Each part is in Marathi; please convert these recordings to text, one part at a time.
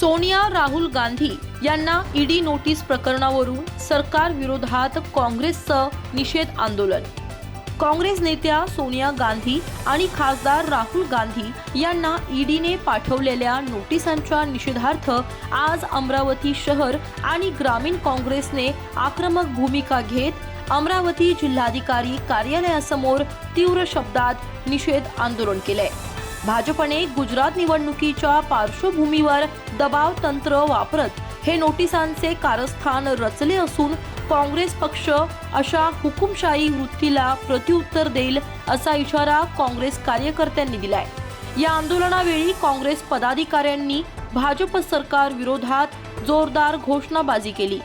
सोनिया राहुल गांधी यांना ईडी नोटीस प्रकरणावरून सरकार विरोधात काँग्रेसचं निषेध आंदोलन. काँग्रेस नेत्या सोनिया गांधी आणि खासदार राहुल गांधी यांना ईडीने पाठवलेल्या नोटिसांच्या निषेधार्थ आज अमरावती शहर आणि ग्रामीण काँग्रेसने आक्रमक भूमिका घेत अमरावती जिल्हाधिकारी कार्यालयासमोर तीव्र शब्दात निषेध आंदोलन केलंय. भाजपने गुजरात निवडणुकीच्या पार्श्वभूमीवर दबाव तंत्र वापरत हे नोटिसांचे कारस्थान रचले असून काँग्रेस पक्ष अशा हुकुमशाही वृत्तीला प्रत्युत्तर देईल असा इशारा काँग्रेस कार्यकर्त्यांनी दिलाय. या आंदोलनावेळी काँग्रेस पदाधिकाऱ्यांनी भाजप सरकार विरोधात जोरदार घोषणाबाजी केली.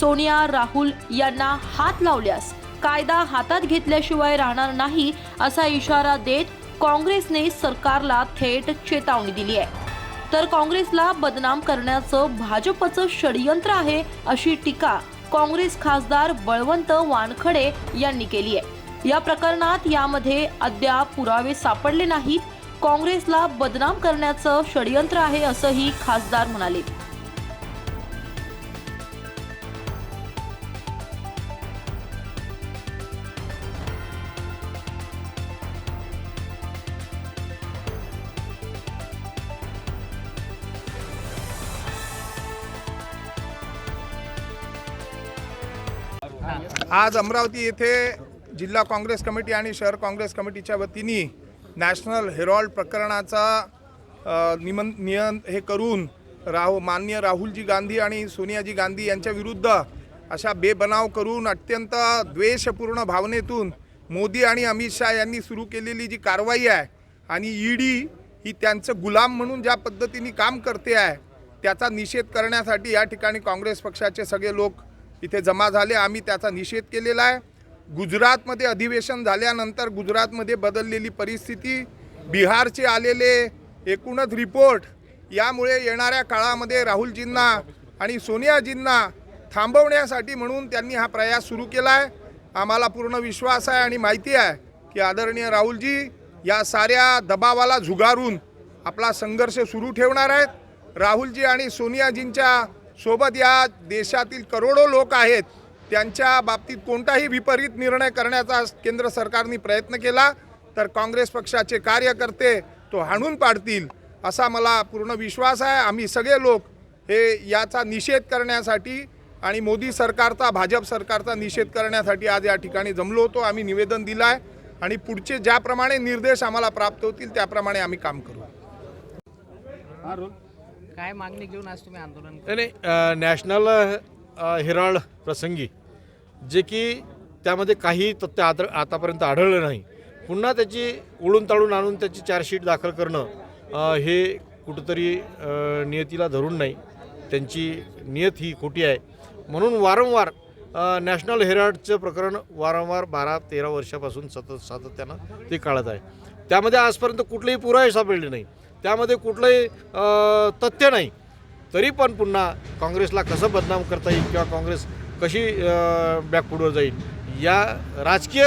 सोनिया राहुल यांना हात लावल्यास कायदा हातात घेतल्याशिवाय राहणार नाही असा इशारा देत काँग्रेसने सरकारला थेट चेतावणी दिली आहे. तर काँग्रेसला बदनाम करण्याचं भाजपचं षडयंत्र आहे अशी टीका काँग्रेस खासदार बळवंत वानखडे यांनी केली आहे. या प्रकरणात यामध्ये अद्याप पुरावे सापडले नाहीत. काँग्रेसला बदनाम करण्याचं षडयंत्र आहे असंही खासदार म्हणाले. आज अमरावती येथे जिल्हा काँग्रेस कमिटी आणि शहर काँग्रेस कमिटीच्या वतीने नॅशनल हेरॉल्ड प्रकरणाचा निमन नियन हे करून राहू मान्य राहुलजी गांधी आणि सोनियाजी गांधी यांच्या विरुद्ध अशा बेबनाव करून अत्यंत द्वेषपूर्ण भावनेतून मोदी आणि अमित शाह यांनी सुरू केलेली जी कारवाई आहे आणि ईडी ही त्यांचं गुलाम म्हणून ज्या पद्धतीने काम करते आहे त्याचा निषेध करण्यासाठी या ठिकाणी काँग्रेस पक्षाचे सगळे लोक इथे जमा झाले आम्ही त्याचा निषेध केलेला आहे. गुजरातमध्ये अधिवेशन झाल्यानंतर गुजरातमध्ये बदललेली परिस्थिती बिहारचे आलेले एकूणच रिपोर्ट यामुळे येणाऱ्या काळामध्ये राहुलजींना आणि सोनियाजींना थांबवण्यासाठी म्हणून त्यांनी हा प्रयास सुरू केला आहे. आम्हाला पूर्ण विश्वास आहे आणि माहिती आहे की आदरणीय राहुलजी या साऱ्या दबावाला झुगारून आपला संघर्ष सुरू ठेवणार आहेत. राहुलजी आणि सोनियाजींच्या सोबत या देशातील करोडो लोक आहेत त्यांच्या बाबतीत कोणताही विपरीत निर्णय करण्याचा केंद्र सरकारने प्रयत्न केला तर काँग्रेस पक्षाचे कार्यकर्ते तो हाणून पाडतील असा मला पूर्ण विश्वास आहे. आम्ही सगळे लोक हे याचा निषेध करण्यासाठी आणि मोदी सरकारचा भाजप सरकारचा निषेध करण्यासाठी आज या ठिकाणी जमलो होतो. आम्ही निवेदन दिलं आहे आणि पुढचे ज्याप्रमाणे निर्देश आम्हाला प्राप्त होतील त्याप्रमाणे आम्ही काम करू. काय मागणी घेऊन आज तुम्ही आंदोलन नाही नाही नॅशनल हेराल्ड प्रसंगी जे की त्यामध्ये काही तथ्य आद आतापर्यंत आढळलं नाही. पुन्हा त्याची उडून ताळून आणून त्याची चार्जशीट दाखल करणं हे कुठंतरी नियतीला धरून नाही. त्यांची नियत ही खोटी आहे. म्हणून वारंवार नॅशनल हेराल्डचं प्रकरण वारंवार बारा तेरा वर्षापासून सतत सातत्यानं ते काढत आहे. त्यामध्ये आजपर्यंत कुठलेही पुरावे सापडले नाही. त्यामध्ये कुठलंही तथ्य नाही. तरी पण पुन्हा काँग्रेसला कसं बदनाम करता येईल किंवा काँग्रेस कशी बॅकफुडवर जाईल या राजकीय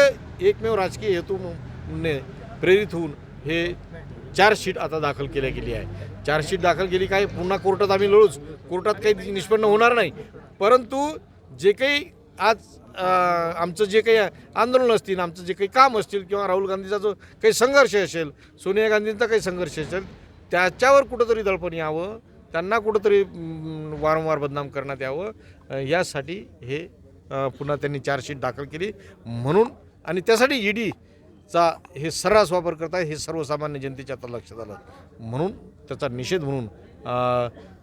एकमेव राजकीय हेतूने प्रेरित होऊन हे चार्जशीट आता दाखल केल्या गेली आहे. चार्जशीट दाखल केली काय? पुन्हा कोर्टात आम्ही लढूच कोर्टात काही निष्पन्न होणार नाही. परंतु जे काही आज आमचं जे काही आंदोलन असतील आमचं जे काही काम असतील किंवा राहुल गांधीचा जो काही संघर्ष असेल सोनिया गांधींचा काही संघर्ष असेल त्याच्यावर कुठंतरी दडपण यावं त्यांना कुठंतरी वारंवार बदनाम करण्यात यावं. यासाठी हे पुन्हा त्यांनी चार्जशीट दाखल केली. म्हणून आणि त्यासाठी ईडीचा हे सर्रास वापर करताय हे सर्वसामान्य जनतेच्या आता लक्षात आलं. म्हणून त्याचा निषेध म्हणून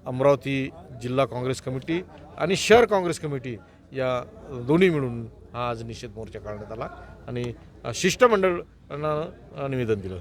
अमरावती जिल्हा काँग्रेस कमिटी आणि शहर काँग्रेस कमिटी या दोन्ही मिळून हा आज निषेध मोर्चा काढण्यात आला आणि शिष्टमंडळानं निवेदन दिलं.